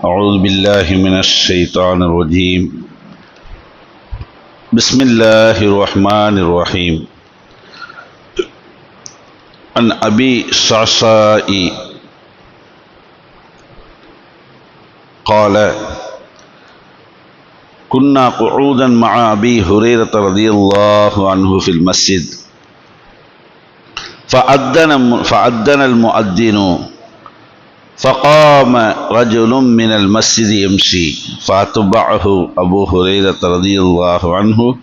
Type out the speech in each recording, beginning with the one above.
أعوذ بالله من الشيطان الرجيم. بسم الله الرحمن الرحيم. عن أبي شعشاء قال كنا قعودا مع أبي هريرة رضي الله عنه في المسجد. فأذن فأذن المؤذن فقام رجل من المسجد يمشي فأتبعه أبو هريرة رضي الله عنه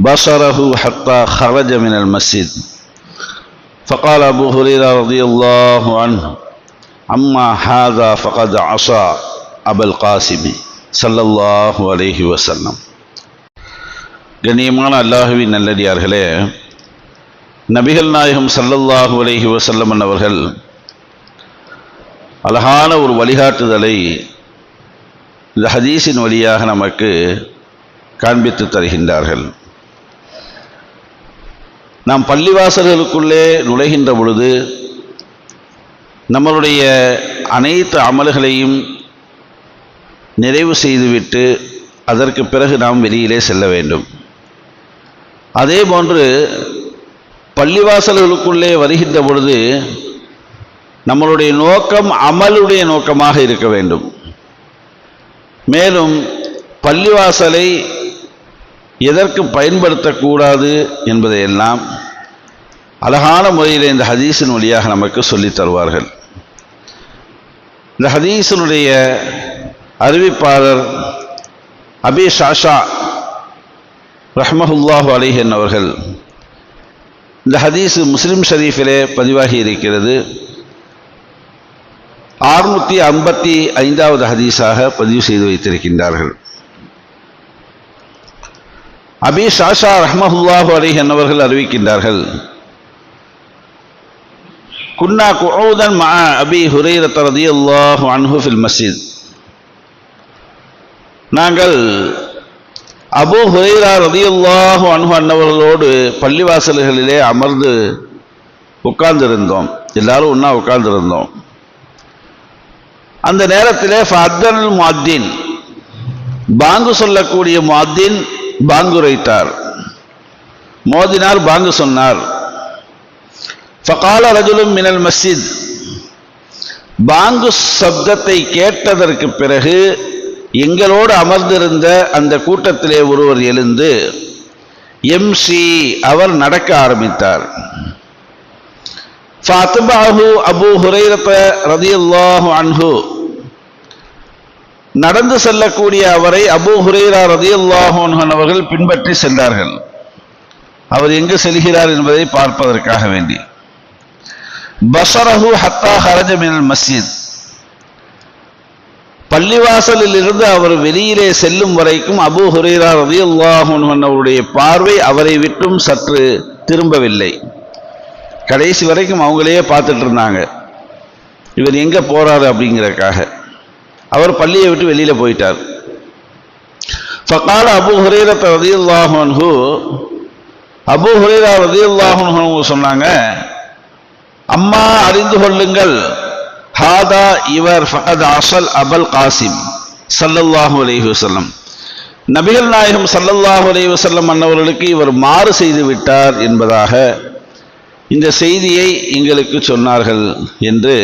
بصره حتى خرج من المسجد فقال أبو هريرة رضي الله عنه أما هذا فقد عصى أبا القاسم صلى الله عليه وسلم கண்ணியமான அல்லாஹுவின் நல்லடியார்களே நபிகள் நாயகம் சல்லல்லாஹு அலைஹி வசல்லம் அவர்கள் அழகான ஒரு வழிகாட்டுதலை இந்த ஹதீஸின் வழியாக நமக்கு காண்பித்து தருகின்றார்கள். நாம் பள்ளிவாசல்களுக்குள்ளே நுழைகின்ற பொழுது நம்மளுடைய அனைத்து அமல்களையும் நிறைவு செய்துவிட்டு அதற்கு பிறகு நாம் வெளியிலே செல்ல வேண்டும். அதே போன்று பள்ளிவாசல்களுக்குள்ளே வருகின்ற பொழுது நம்மளுடைய நோக்கம் அமலுடைய நோக்கமாக இருக்க வேண்டும். மேலும் பள்ளிவாசலை எதற்கு பயன்படுத்தக்கூடாது என்பதையெல்லாம் அழகான முறையில் இந்த ஹதீஸின் வழியாக நமக்கு சொல்லித் தருவார்கள். இந்த ஹதீஸினுடைய அறிவிப்பாளர் அபி ஷாஷா ரஹ்மஹுல்லாஹு அலிஹன் அவர்கள் இந்த ஹதீஸ் முஸ்லிம் ஷரீஃபிலே பதிவாகி இருக்கிறது. ஆறுநூற்றி ஐம்பத்தி ஐந்தாவது ஹதீஸாக பதிவு செய்து வைத்திருக்கின்றார்கள். அபி ஷாஷா ரஹ்மஹுல்லாஹு அலிஹ் என்னவர்கள் அறிவிக்கின்றார்கள். குன்னா குஊதன் மா அபி ஹுரைரத் ரதியல்லாஹு அன்ஹு ஃபில் மஸ்ஜித். நாங்கள் அபு ஹுரைரா ரதியல்லாஹு அன்ஹு அன்னவர்களோடு பள்ளிவாசல்களிலே அமர்ந்து உட்கார்ந்திருந்தோம். எல்லாரும் ஒன்றா உட்கார்ந்திருந்தோம். அந்த நேரத்திலே ஃபத்தனல் முஅத்தின். பாங்கு சொல்லக்கூடிய முஅத்தின் பாங்குரைத்தார் மோதினார் பாங்கு சொன்னார். ஃபகால ரஜுலும் மினல் மஸ்ஜித். பாங்கு சப்தத்தை கேட்டதற்கு பிறகு எங்களோடு அமர்ந்திருந்த அந்த கூட்டத்திலே ஒருவர் எழுந்து எம்சி அவர் நடக்க ஆரம்பித்தார். ஃபாத்துபாஹு அபு ஹுரைரத்த ரதியுல்லாஹு அன்ஹு நடந்து செல்லக்கூடிய அவரை அபு ஹுரேரா ரதியுல்லாஹு அன்ஹன் அவர்கள் பின்பற்றி சென்றார்கள். அவர் எங்கு செல்கிறார் என்பதை பார்ப்பதற்காக வேண்டி. பசரஹு ஹத்தா ஹரஜ மினல் மஸ்ஜித். பள்ளிவாசலில் இருந்து அவர் வெளியிலே செல்லும் வரைக்கும் அபு ஹுரேரா ரதியுல்லாஹு அன்ஹன் அவருடைய பார்வை அவரை விட்டும் சற்று திரும்பவில்லை. கடைசி வரைக்கும் அவங்களையே பார்த்துட்டு இருந்தாங்க. இவர் எங்கே போகிறாரு அப்படிங்கிறக்காக அவர் பள்ளியை விட்டு வெளியில் போயிட்டார். ஃபகால அபு ஹுரேரத் ரதியுல்லாஹன்ஹு அபு ஹுரேரா ரதியுல்லாஹன்ஹு சொன்னாங்க அம்மா அறிந்து கொள்ளுங்கள். ஹாதா இவர் ஃபகத் அசல் அபல் காசிம். சல்லல்லாஹு அலைஹி வசல்லம் நபிகள் நாயகம் சல்லல்லாஹு அலைஹி வசல்லம் அன்னவர்களுக்கு இவர் மாறு செய்து விட்டார் என்பதாக இந்த செய்தியை எங்களுக்கு சொன்னார்கள் என்று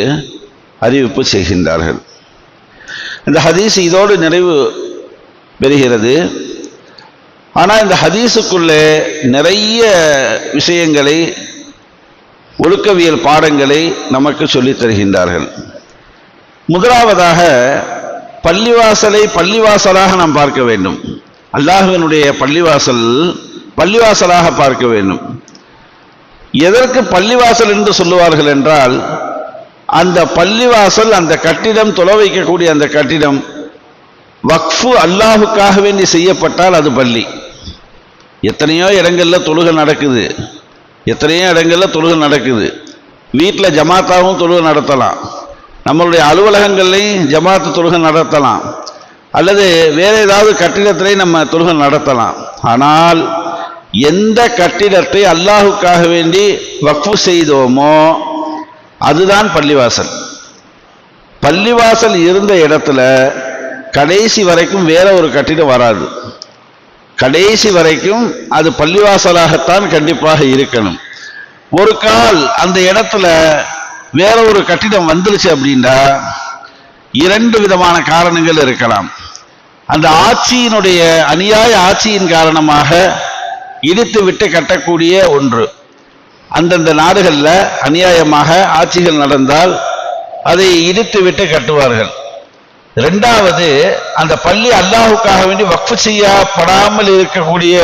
அறிவிப்பு செய்கின்றார்கள். இந்த ஹதீஸ் இதோடு நிறைவு பெறுகிறது. ஆனால் இந்த ஹதீஸுக்குள்ளே நிறைய விஷயங்களை ஒழுக்கவியல் பாடங்களை நமக்கு சொல்லித் தருகின்றார்கள். முதலாவதாக பள்ளிவாசலை பள்ளிவாசலாக நாம் பார்க்க வேண்டும். அல்லாஹுவினுடைய பள்ளிவாசல் பள்ளிவாசலாக பார்க்க வேண்டும். எதற்கு பள்ளிவாசல் என்று சொல்லுவார்கள் என்றால் அந்த பள்ளிவாசல் அந்த கட்டிடம் தொலை வைக்கக்கூடிய அந்த கட்டிடம் வக்ஃபு அல்லாஹுக்காக வேண்டி செய்யப்பட்டால் அது பள்ளி. எத்தனையோ இடங்களில் தொழுகை நடக்குது. எத்தனையோ இடங்களில் தொழுகை நடக்குது. வீட்டில் ஜமாத்தாவும் தொழுகை நடத்தலாம். நம்மளுடைய அலுவலகங்கள்லையும் ஜமாத்து தொழுகை நடத்தலாம். அல்லது வேறு ஏதாவது கட்டிடத்திலையும் நம்ம தொழுகை நடத்தலாம். ஆனால் எந்த கட்டிடத்தை அல்லாஹுக்காக வேண்டி வக்ஃபு செய்தோமோ அதுதான் பள்ளிவாசல். பள்ளிவாசல் இருந்த இடத்துல கடைசி வரைக்கும் வேற ஒரு கட்டிடம் வராது. கடைசி வரைக்கும் அது பள்ளிவாசலாகத்தான் கண்டிப்பாக இருக்கணும். ஒரு கால் அந்த இடத்துல வேற ஒரு கட்டிடம் வந்துருச்சு அப்படின்னா இரண்டு விதமான காரணங்கள் இருக்கலாம். அந்த ஆட்சியினுடைய அநியாய ஆட்சியின் காரணமாக இடித்து விட்டு கட்டக்கூடிய ஒன்று. அந்தந்த நாடுகளில் அநியாயமாக ஆட்சிகள் நடந்தால் அதை இடித்து விட்டு கட்டுவார்கள். ரெண்டாவது அந்த பள்ளி அல்லாஹுக்காக வேண்டி வக்ஃபு செய்யப்படாமல் இருக்கக்கூடிய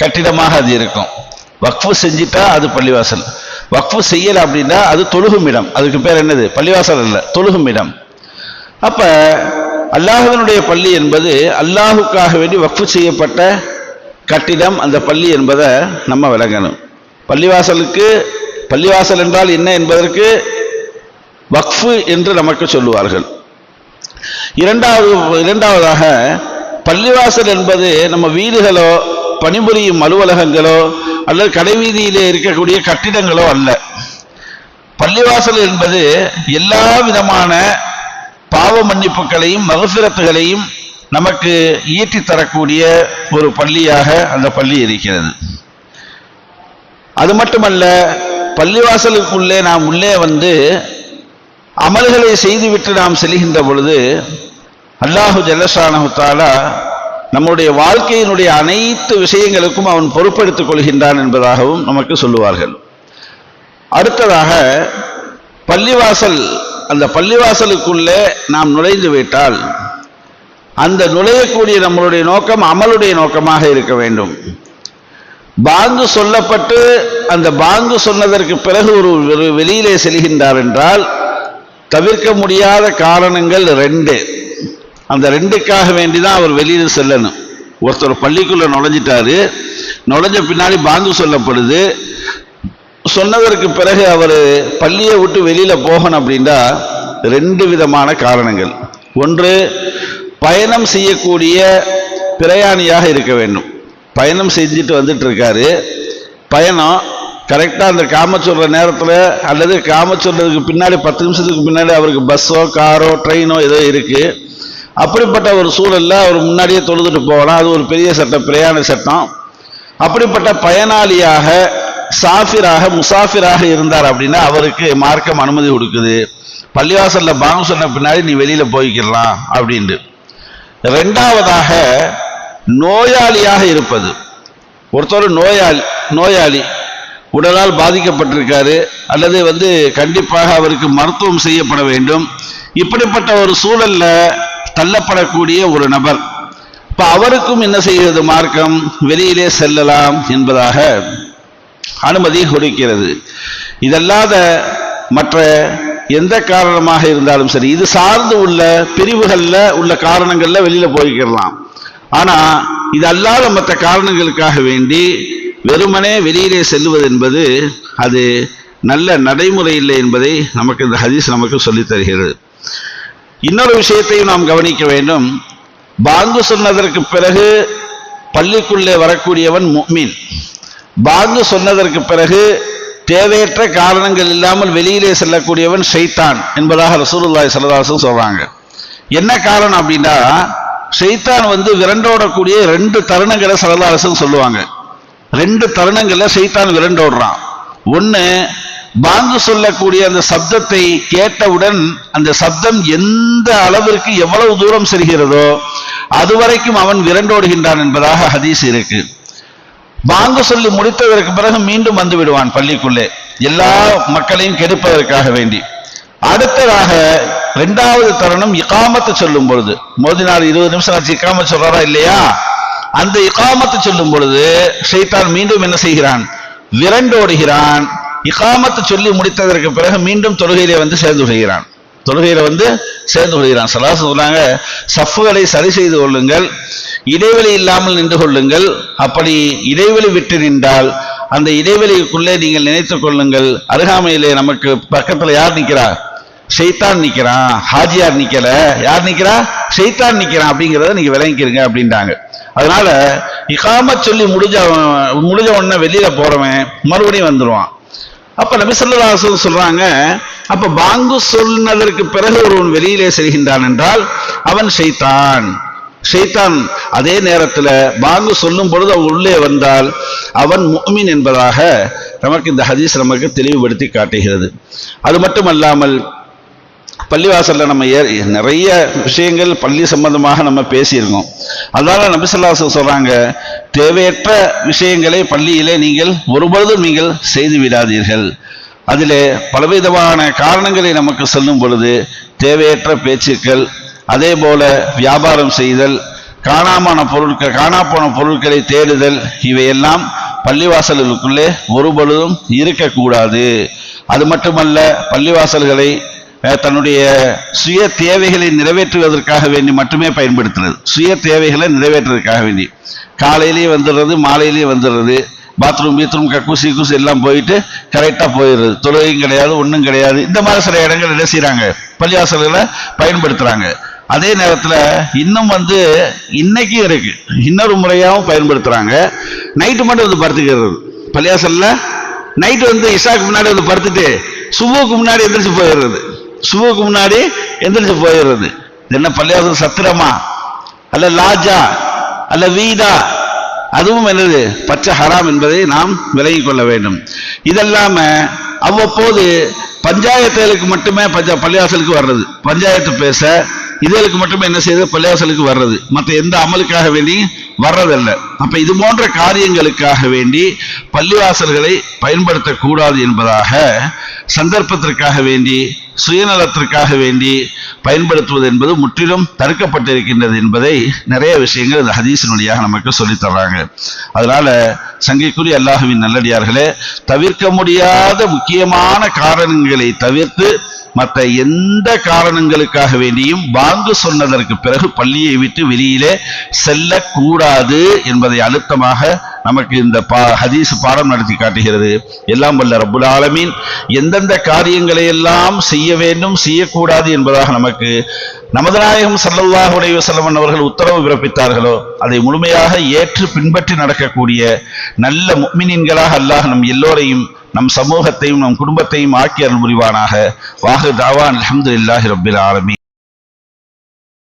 கட்டிடமாக அது இருக்கும். வக்ஃபு செஞ்சிட்டா அது பள்ளிவாசல். வக்ஃபு செய்யலை அப்படின்னா அது தொழுகும் இடம். அதுக்கு பேர் என்னது? பள்ளிவாசல் அல்ல தொழுகும் இடம். அப்போ அல்லாஹுவனுடைய பள்ளி என்பது அல்லாஹுக்காக வேண்டி வக்ஃபு செய்யப்பட்ட கட்டிடம் அந்த பள்ளி என்பதை நம்ம விளங்கணும். பள்ளிவாசலுக்கு பள்ளிவாசல் என்றால் என்ன என்பதற்கு வக்ஃபு என்று நமக்கு சொல்லுவார்கள். இரண்டாவது இரண்டாவதாக பள்ளிவாசல் என்பது நம்ம வீடுகளோ பணிபுரியும் அலுவலகங்களோ அல்லது கடைவீதியிலே இருக்கக்கூடிய கட்டிடங்களோ அல்ல. பள்ளிவாசல் என்பது எல்லா விதமான பாவ மன்னிப்புகளையும் மகசிரத்துகளையும் நமக்கு ஈட்டி தரக்கூடிய ஒரு பள்ளியாக அந்த பள்ளி இருக்கிறது. அது மட்டுமல்ல பள்ளிவாசலுக்குள்ளே நாம் உள்ளே வந்து அமல்களை செய்துவிட்டு நாம் செல்கின்ற பொழுது அல்லாஹு ஜல்லஷானஹு நம்முடைய வாழ்க்கையினுடைய அனைத்து விஷயங்களுக்கும் அவன் பொறுப்பெடுத்துக் கொள்கின்றான் என்பதாகவும் நமக்கு சொல்லுவார்கள். அடுத்ததாக பள்ளிவாசல் அந்த பள்ளிவாசலுக்குள்ளே நாம் நுழைந்து விட்டால் அந்த நுழையக்கூடிய நம்மளுடைய நோக்கம் அமலுடைய நோக்கமாக இருக்க வேண்டும். பாங்கு சொல்லப்பட்டு அந்த பாங்கு சொன்னதற்கு பிறகு ஒரு வெளியிலே செல்கின்றார் என்றால் தவிர்க்க முடியாத காரணங்கள் ரெண்டு. அந்த ரெண்டுக்காக வேண்டி தான் அவர் வெளியில் செல்லணும். ஒருத்தர் பள்ளிக்குள்ள நுழைஞ்சிட்டாரு. நுழைஞ்ச பின்னாடி பாங்கு சொல்லப்படுது. சொன்னதற்கு பிறகு அவர் பள்ளியை விட்டு வெளியில் போகணும் அப்படின்னா ரெண்டு விதமான காரணங்கள். ஒன்று பயணம் செய்யக்கூடிய பிரயாணியாக இருக்க வேண்டும். பயணம் செஞ்சுட்டு வந்துட்டு இருக்காரு பயணம் கரெக்டாக அந்த காம சொல்கிற நேரத்தில் அல்லது காம சொல்றதுக்கு பின்னாடி பத்து நிமிஷத்துக்கு பின்னாடி அவருக்கு பஸ்ஸோ காரோ ட்ரெயினோ ஏதோ இருக்குது அப்படிப்பட்ட ஒரு சூழலில் அவர் முன்னாடியே தொழுதுட்டு போகலாம். அது ஒரு பெரிய சட்டம் பிரயாண சட்டம். அப்படிப்பட்ட பயனாளியாக சாஃபிராக முசாஃபிராக இருந்தார் அப்படின்னா அவருக்கு மார்க்கம் அனுமதி கொடுக்குது. பள்ளிவாசலில் பாங்கு சொன்ன பின்னாடி நீ வெளியில் போய்க்கிடலாம் அப்படின்ட்டு. ரெண்டாவதாக நோயாளியாக இருப்பது. ஒருத்தர் நோயாளி நோயாளி உடலால் பாதிக்கப்பட்டிருக்காரு அல்லது வந்து கண்டிப்பாக அவருக்கு மருத்துவம் செய்யப்பட வேண்டும். இப்படிப்பட்ட ஒரு சூழல்ல தள்ளப்படக்கூடிய ஒரு நபர். இப்போ அவருக்கும் என்ன செய்கிறது மார்க்கம்? வெளியிலே செல்லலாம் என்பதாக அனுமதி கொடுக்கிறது. இதல்லாத மற்ற எந்த காரணமாக இருந்தாலும் சரி இது சார்ந்து உள்ள பிரிவுகளில் உள்ள காரணங்களில் வெளியில் போய்க்கிடலாம். ஆனா இது அல்லாத மற்ற காரணங்களுக்காக வேண்டி வெறுமனே வெளியிலே செல்வது என்பது அது நல்ல நடைமுறை இல்லை என்பதை நமக்கு இந்த ஹதீஸ் நமக்கு சொல்லித் தருகிறது. இன்னொரு விஷயத்தையும் நாம் கவனிக்க வேண்டும். பாங்கு சொன்னதற்கு பிறகு பள்ளிக்குள்ளே வரக்கூடியவன் முக்மீன். பாங்கு சொன்னதற்கு பிறகு தேவையற்ற காரணங்கள் இல்லாமல் வெளியிலே செல்லக்கூடியவன் ஷைத்தான் என்பதாக ரசூலுல்லாய் ஸல்லல்லாஹு சொல்றாங்க. என்ன காரணம் அப்படின்னா செய்தான் வந்து விரண்டோடக்கூடிய ரெண்டு தருணங்களை சல்லல்லாஹு சொல்லுவாங்க. ரெண்டு தருணங்களை செய்தான் விரண்டோடுறான். ஒன்று பாங்கு சொல்லக்கூடிய அந்த சப்தத்தை கேட்டவுடன் அந்த சப்தம் எந்த அளவிற்கு எவ்வளவு தூரம் செல்கிறதோ அதுவரைக்கும் அவன் விரண்டோடுகின்றான் என்பதாக ஹதீஸ் இருக்கு. பாங்கு சொல்லி முடித்ததற்கு பிறகு மீண்டும் வந்து விடுவான் பள்ளிக்குள்ளே. எல்லா மக்களையும் கெடுப்பதற்காக வேண்டி. அடுத்ததாக இரண்டாவது தருணம் இகாமத்து சொல்லும் பொழுது. மோதினார் இருபது நிமிஷம் ஆச்சு இக்காம சொல்றாரா இல்லையா? அந்த இகாமத்து சொல்லும் பொழுது ஷைத்தான் மீண்டும் என்ன செய்கிறான்? விரண்டோடுகிறான் இகாமத்து சொல்லி முடித்ததற்கு பிறகு மீண்டும் தொழுகையிலே வந்து சேர்ந்து விடுகிறான் தொழுகையில வந்து சேர்ந்து விடுகிறான் சலாசு சொல்றாங்க சஃப்புகளை சரி செய்து கொள்ளுங்கள் இடைவெளி இல்லாமல் நின்று கொள்ளுங்கள். அப்படி இடைவெளி விட்டு நின்றால் அந்த இடைவெளிக்குள்ளே நீங்கள் நினைத்துக் கொள்ளுங்கள். அருகாமையிலே நமக்கு பக்கத்துல யார் நிற்கிறார் ஷைத்தான் நிக்கிறான் ஹாஜியார் நிக்கல. யார் நிற்கிறா ஷைத்தான் நிக்கிறான் அப்படிங்கிறத நீங்க விளங்கிக்கிறீங்க அப்படின்ட்டாங்க அதனால இகாமத் சொல்லி முடிஞ்ச முடிஞ்ச உடனே வெளியில போறவன் மறுபடியும் வந்துடுவான் அப்ப நபிசல்லாசன் சொல்றாங்க அப்ப பாங்கு சொன்னதற்கு பிறகு ஒருவன் வெளியிலே செல்கின்றான் என்றால் அவன் ஷைத்தான். ஷைத்தான் அதே நேரத்தில் பாங்கு சொல்லும் பொழுது அவன் உள்ளே வந்தால் அவன் முஃமின் என்பதாக நமக்கு இந்த ஹதீஸ் நமக்கு தெளிவுபடுத்தி காட்டுகிறது. அது மட்டும் அல்லாமல் பள்ளிவாசலில் நம்ம ஏ நிறைய விஷயங்கள் பள்ளி சம்பந்தமாக நம்ம பேசியிருக்கோம். அதனால நபிசல்லாசம் சொல்கிறாங்க தேவையற்ற விஷயங்களை பள்ளியிலே நீங்கள் ஒருபொழுதும் நீங்கள் செய்து விடாதீர்கள். அதிலே பலவிதமான காரணங்களை நமக்கு சொல்லும் பொழுது தேவையற்ற பேச்சுக்கள் அதே போல வியாபாரம் செய்தல் காணாமான பொருட்கள் காணாப்போன பொருட்களை தேடுதல் இவையெல்லாம் பள்ளிவாசல்களுக்குள்ளே ஒரு பொழுதும் இருக்கக்கூடாது. அது மட்டுமல்ல பள்ளிவாசல்களை தன்னுடைய சுய தேவைகளை நிறைவேற்றுவதற்காக வேண்டி மட்டுமே பயன்படுத்துறது. சுய தேவைகளை நிறைவேற்றுவதற்காக வேண்டி. காலையிலேயே வந்துடுறது மாலையிலேயே வந்துடுறது. பாத்ரூம் பீத்ரூம் கக்கூசி கூசி எல்லாம் போயிட்டு கரெக்டாக போயிடுறது. தொழுகையும் கிடையாது ஒன்றும் கிடையாது. இந்த மாதிரி சில இடங்கள் என்ன செய்கிறாங்க பள்ளிவாசல்களை பயன்படுத்துகிறாங்க அதே நேரத்தில் இன்னும் வந்து இன்னைக்கும் இருக்கு. இன்னொரு முறையாகவும் பயன்படுத்துகிறாங்க நைட்டு மட்டும் வந்து படுத்துக்கிறது. பள்ளியாசலில் நைட்டு வந்து இஷாக்கு முன்னாடி வந்து படுத்துட்டு சுபுக்கு முன்னாடி எந்திரிச்சு போயிடுறது. சுபுக்கு முன்னாடி எந்திரிச்சு போயிடுறது. என்ன பள்ளிவாசல் சத்திரமா? அல்ல லாஜா அல்ல வீடா? அதுவும் என்னது? பச்சை ஹராம் என்பதை நாம் விலகி கொள்ள வேண்டும். இதெல்லாம அவ்வப்போது பஞ்சாயத்துகளுக்கு மட்டுமே பஞ்சா பள்ளிவாசலுக்கு வர்றது. பஞ்சாயத்து பேச இதுகளுக்கு மட்டுமே என்ன செய்யுது பள்ளியாசலுக்கு வர்றது. மற்ற எந்த அமலுக்காக வேண்டி வர்றதல்ல. அப்ப இது போன்ற காரியங்களுக்காக வேண்டி பள்ளிவாசல்களை பயன்படுத்தக்கூடாது என்பதாக சந்தர்ப்பத்திற்காக வேண்டி சுயநலத்திற்காக வேண்டி பயன்படுத்துவது என்பது முற்றிலும் தடுக்கப்பட்டிருக்கின்றது என்பதை நிறைய விஷயங்கள் இந்த ஹதீஸின் வழியாக நமக்கு சொல்லித் தர்றாங்க. அதனால சங்கைக்குரிய அல்லாஹுவின் நல்லடியார்களே தவிர்க்க முடியாத முக்கியமான காரணங்களை தவிர்த்து மற்ற எந்த காரணங்களுக்காக வேண்டியும் பாங்கு சொன்னதற்கு பிறகு பள்ளியை விட்டு வெளியிலே செல்லக்கூடாது என்பதை அழுத்தமாக நமக்கு இந்த பா ஹதீஸ் பாடம் நடத்தி காட்டுகிறது. எல்லாம் வல்ல ரப்புல் ஆலமீன். எந்தெந்த காரியங்களை எல்லாம் செய்ய வேண்டும் செய்யக்கூடாது என்பதாக நமக்கு நமது நாயகம் சல்லல்லாஹ் உடைய வஸல்லம் அவர்கள் உத்தரவு பிறப்பித்தார்களோ அதை முழுமையாக ஏற்று பின்பற்றி நடக்கக்கூடிய நல்ல முக்மினின்களாக அல்லாஹ் நம் எல்லோரையும் நம் சமூகத்தையும் நம் குடும்பத்தையும் ஆக்கி அருள் புரிவானாக. வாஹு தாவான் அலமது இல்லாஹி ரபில் ஆலமீன்.